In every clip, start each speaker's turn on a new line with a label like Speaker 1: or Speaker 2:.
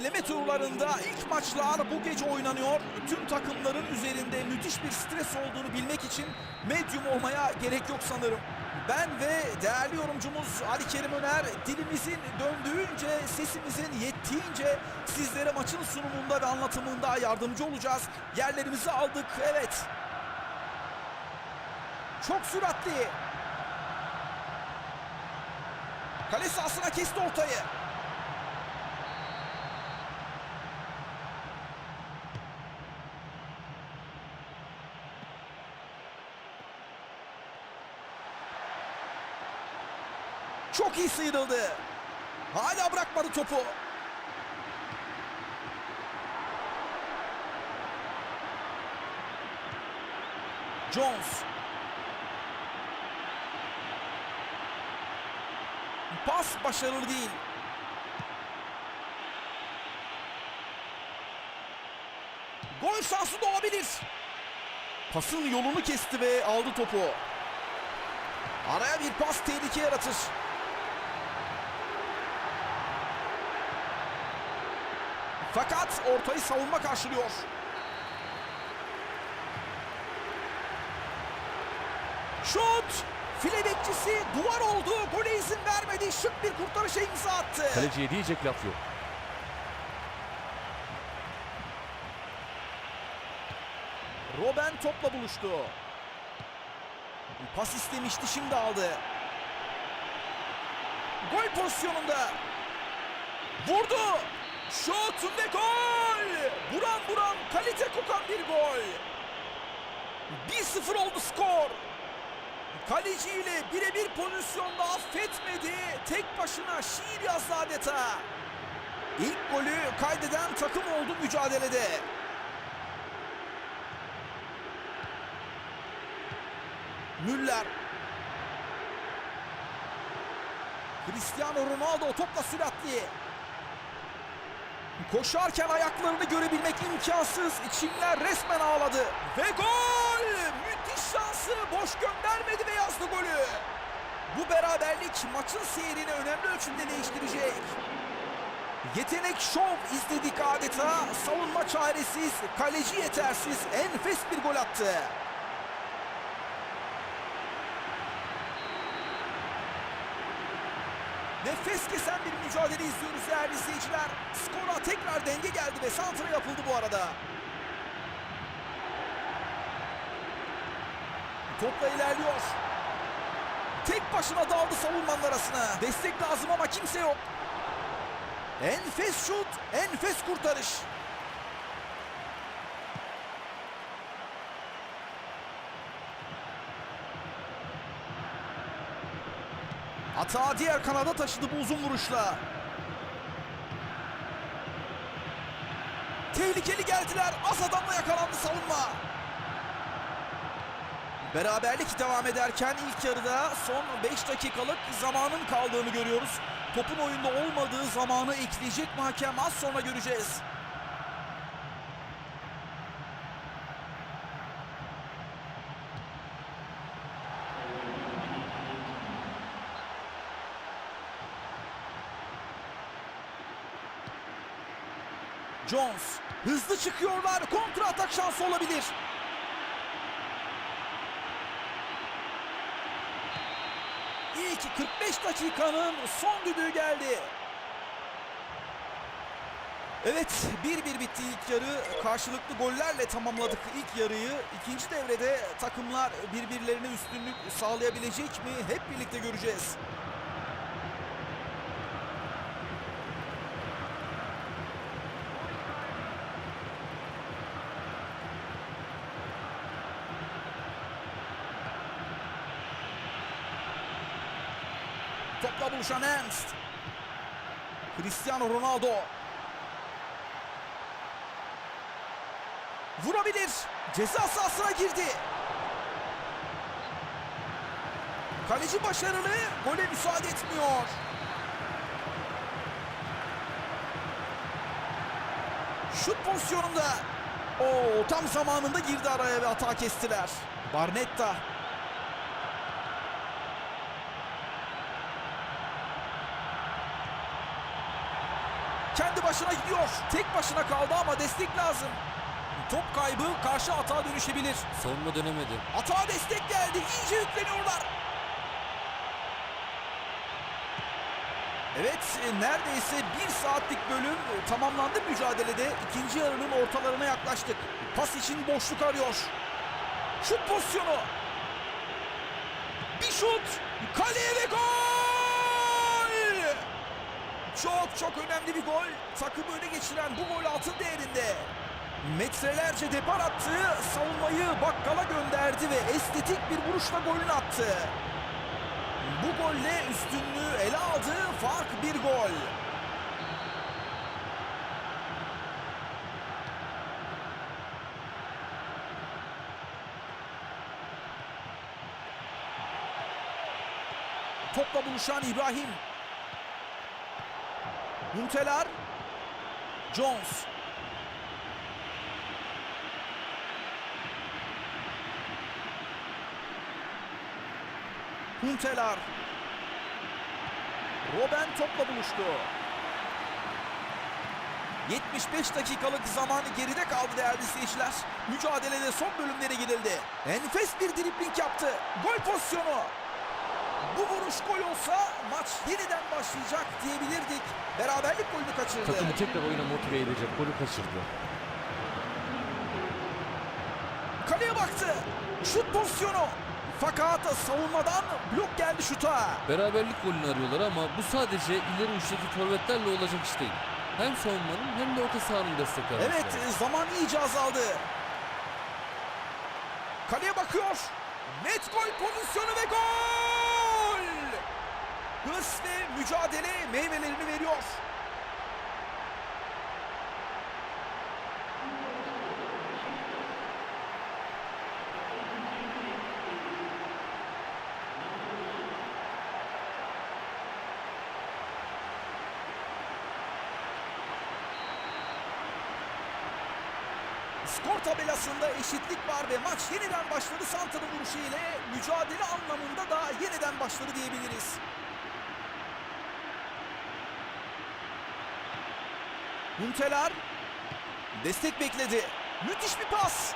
Speaker 1: Eleme turlarında ilk maçlar bu gece oynanıyor. Tüm takımların üzerinde müthiş bir stres olduğunu bilmek için medyum olmaya gerek yok sanırım. Ben ve değerli yorumcumuz Ali Kerim Öner dilimizin döndüğünce, sesimizin yettiğince sizlere maçın sunumunda ve anlatımında yardımcı olacağız. Yerlerimizi aldık, evet. Çok süratli. Kale sahasına kesti ortayı. Çok iyi sıyrıldı. Hala bırakmadı topu. Jones. Pas başarılı değil. Gol şansı doğabilir. Pasın yolunu kesti ve aldı topu. Araya bir pas tehlike yaratır. Fakat ortayı savunma karşılıyor. Şut! File bekçisi duvar oldu. Gole izin vermedi. Şık bir kurtarışa imza attı.
Speaker 2: Kaleciye diyecek laf yok.
Speaker 1: Robben topla buluştu. Pas istemişti şimdi aldı. Gol pozisyonunda. Vurdu. Şut ve gol. Buran buran kalite kokan bir gol. 1-0 oldu skor. Kaleciyle birebir pozisyonda affetmedi. Tek başına şiir yazdı adeta. İlk golü kaydeden takım oldu mücadelede. Müller. Cristiano Ronaldo topla süratli. Koşarken ayaklarını görebilmek imkansız. İçimler resmen ağladı. Ve gol! Müthiş şansı boş göndermedi ve yazdı golü. Bu beraberlik maçın seyrini önemli ölçüde değiştirecek. Yetenek şov izledik adeta. Savunma çaresiz, kaleci yetersiz, enfes bir gol attı. Nefes kesen bir mücadele izliyoruz değerli izleyiciler. Skora tekrar denge geldi ve santra yapıldı bu arada. Topla ilerliyor. Tek başına daldı savunmanın arasına. Destek lazım ama kimse yok. Enfes şut, enfes kurtarış. Hata diğer kanada taşıdı bu uzun vuruşla. Tehlikeli geldiler. Az adamla yakalandı savunma. Beraberlik devam ederken ilk yarıda son 5 dakikalık zamanın kaldığını görüyoruz. Topun oyunda olmadığı zamanı ekleyecek mi hakem az sonra göreceğiz. Jones hızlı çıkıyorlar. Kontra atak şansı olabilir. İlk 45 dakikanın son düdüğü geldi. Evet 1-1 bitti ilk yarı. Karşılıklı gollerle tamamladık ilk yarıyı. İkinci devrede takımlar birbirlerine üstünlük sağlayabilecek mi? Hep birlikte göreceğiz. Topla buluşan Ernst. Cristiano Ronaldo. Vurabilir. Ceza sahasına girdi. Kaleci başarılı. Gole müsaade etmiyor. Şut pozisyonunda. Oo, tam zamanında girdi araya ve hata kestiler. Barnetta. Kendi başına gidiyor. Tek başına kaldı ama destek lazım. Top kaybı karşı atağa dönüşebilir.
Speaker 2: Savunma dönemedi.
Speaker 1: Atağa destek geldi. İyice yükleniyorlar. Evet e, neredeyse bir saatlik bölüm e, tamamlandı mücadelede. İkinci yarının ortalarına yaklaştık. Pas için boşluk arıyor. Şut pozisyonu. Bir şut. Kaleye ve gol! Çok çok önemli bir gol. Takımı öne geçiren bu gol altın değerinde. Metrelerce depar attı, savunmayı bakkala gönderdi ve estetik bir vuruşla golünü attı. Bu golle üstünlüğü ele aldı, fark bir gol. Topla buluşan İbrahim. Muntelar. Jones. Huntelar. Robben topla buluştu. 75 dakikalık zamanı geride kaldı değerli seyirciler. Mücadelede son bölümlere gidildi. Enfes bir dribling yaptı. Gol pozisyonu. Bu vuruş gol olsa maç yeniden başlayacak diyebilirdik. Beraberlik golünü kaçırdı.
Speaker 2: Takımı tekrar oyuna motive edecek. Golü kaçırdı.
Speaker 1: Kaleye baktı. Şut pozisyonu. Fakat savunmadan blok geldi şuta.
Speaker 2: Beraberlik golünü arıyorlar ama bu sadece ileri uçtaki forvetlerle olacak iş değil. Hem savunmanın hem de orta sahanın destek alması
Speaker 1: Evet zaman iyice azaldı. Kaleye bakıyor. Net gol pozisyonu ve gol! Hırs ve mücadele meyvelerini veriyor. Skor tabelasında eşitlik var ve maç yeniden başladı Santa'nın vuruşu ile mücadele anlamında da yeniden başladı diyebiliriz. Muntelar destek bekledi. Müthiş bir pas.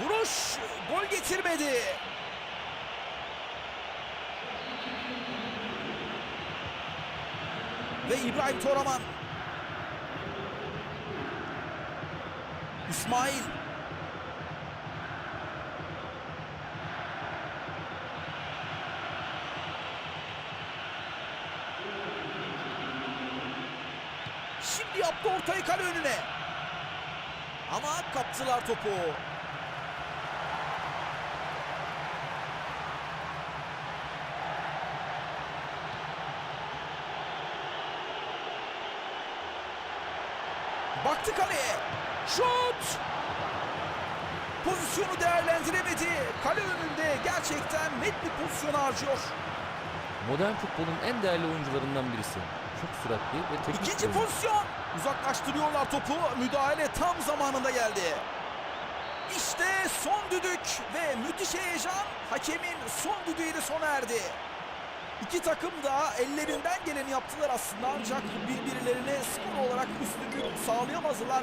Speaker 1: Vuruş gol getirmedi. Ve İbrahim Toraman İsmail. Şimdi yaptı ortayı kale önüne. Ama kaptılar topu. Baktı kaleye. Şut! Pozisyonu değerlendiremedi. Kale önünde gerçekten net bir pozisyon harcıyor.
Speaker 2: Modern futbolun en değerli oyuncularından birisi. Çok süratli ve teknik
Speaker 1: İkinci pozisyon. Uzaklaştırıyorlar topu. Müdahale tam zamanında geldi. İşte son düdük ve müthiş heyecan hakemin son düdüğüyle sona erdi. İki takım da ellerinden geleni yaptılar aslında ancak birbirlerine skor olarak üstünlük sağlayamadılar ve